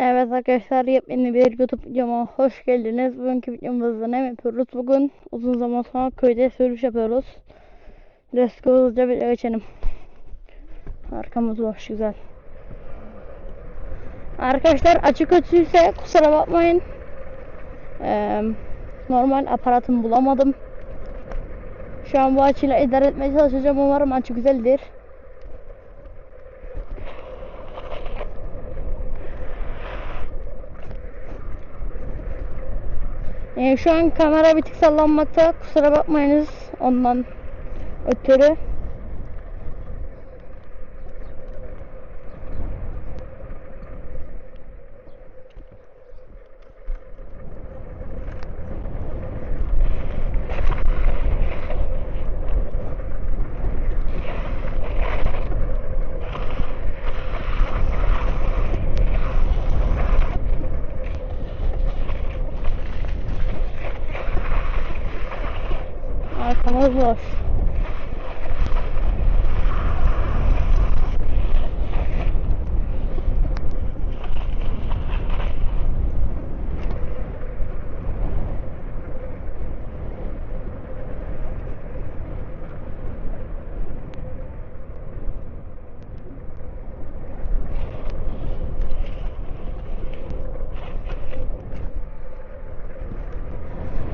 Evet arkadaşlar yepyeni bir YouTube videoma hoş geldiniz. Bugünkü videomuzda ne yapıyoruz? Bugün uzun zaman sonra köyde sürüş yapıyoruz. Let's go hızlıca bir geçelim. Arkamız boş güzel. Arkadaşlar açık açıysa kusura bakmayın. Ee, normal aparatımı bulamadım. Şu an bu açıyla idare etmeye çalışacağım. Umarım açı güzeldir. Ee, şu an kamera bir tık sallanmakta. Kusura bakmayınız ondan ötürü. Arkamız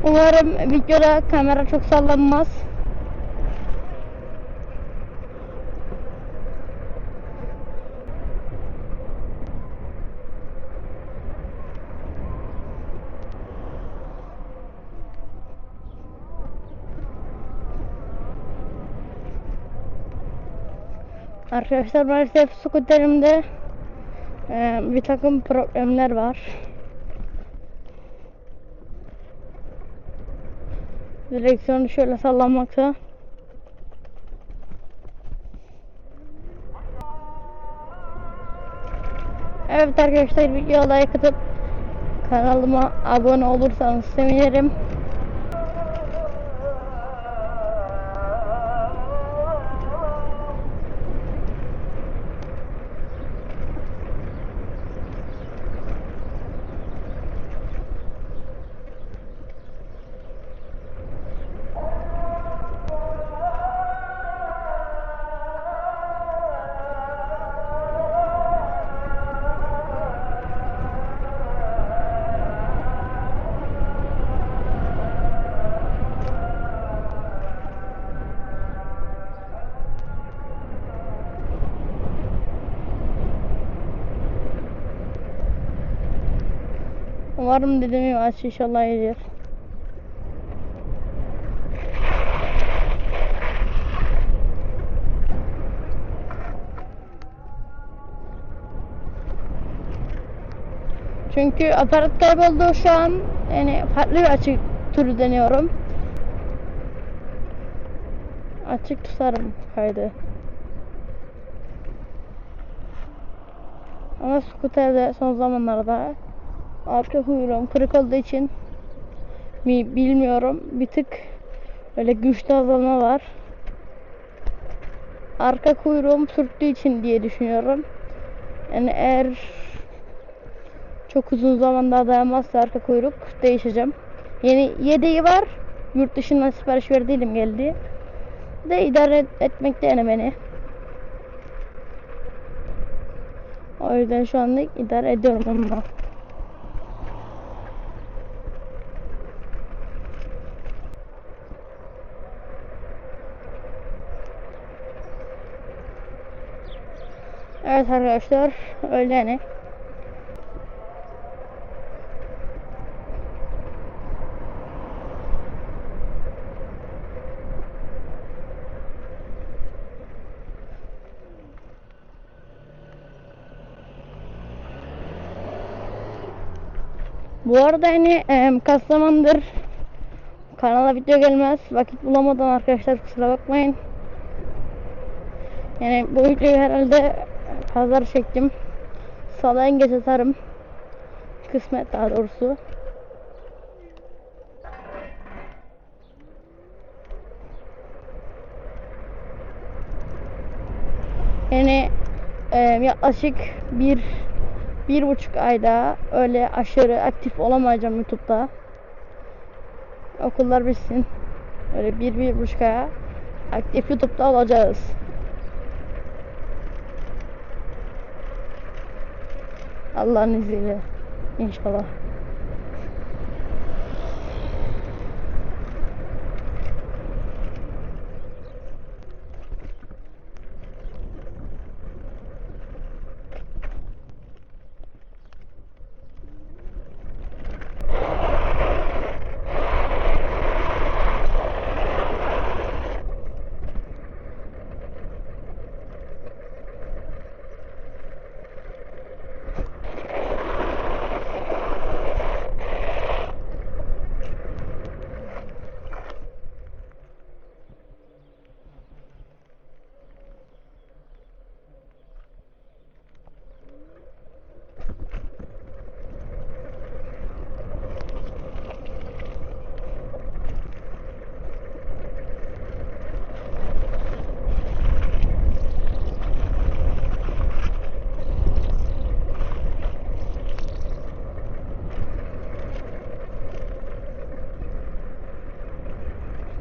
Umarım videoda kamera çok sallanmaz. Arkadaşlar maalesef skuterimde e, bir takım problemler var. Direksiyonu şöyle sallanmakta. Evet arkadaşlar videoya like atıp kanalıma abone olursanız sevinirim. Umarım gibi aç inşallah gelir. Çünkü aparat kayboldu şu an. Yani farklı bir açık türü deniyorum. Açık tutarım kaydı. Ama skuterde son zamanlarda arka kuyruğum kırık olduğu için mi bilmiyorum bir tık öyle güçlü azalma var. Arka kuyruğum sürttüğü için diye düşünüyorum. Yani eğer çok uzun zaman daha dayanmazsa arka kuyruk değişeceğim. Yeni yedeği var. Yurt dışından sipariş verdiydim geldi. De idare et, etmekte yani beni. O yüzden şu anlık idare ediyorum onunla. Evet arkadaşlar öyle yani. Bu arada hani e, kaç kanala video gelmez. Vakit bulamadan arkadaşlar kusura bakmayın. Yani bu videoyu herhalde pazar çektim. Salı en geç atarım. Kısmet daha doğrusu. Yani e, yaklaşık bir bir buçuk ayda öyle aşırı aktif olamayacağım YouTube'da. Okullar bitsin. Öyle bir, bir buçuk aya aktif YouTube'da olacağız. Allah'ın izniyle. İnşallah.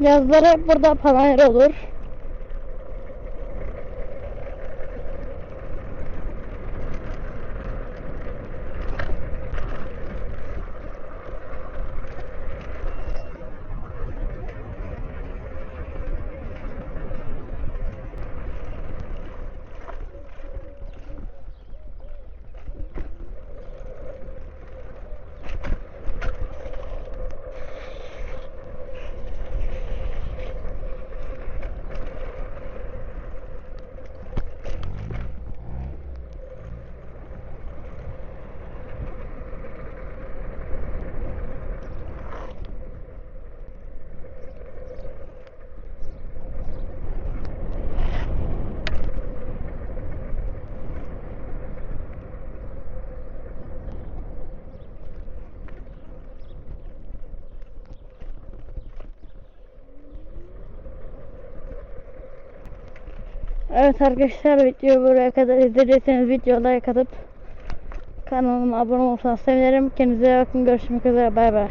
Yazları burada panayır olur. Evet arkadaşlar videoyu buraya kadar izlediyseniz videoya like atıp kanalıma abone olursanız sevinirim. Kendinize iyi bakın. Görüşmek üzere. Bay bay.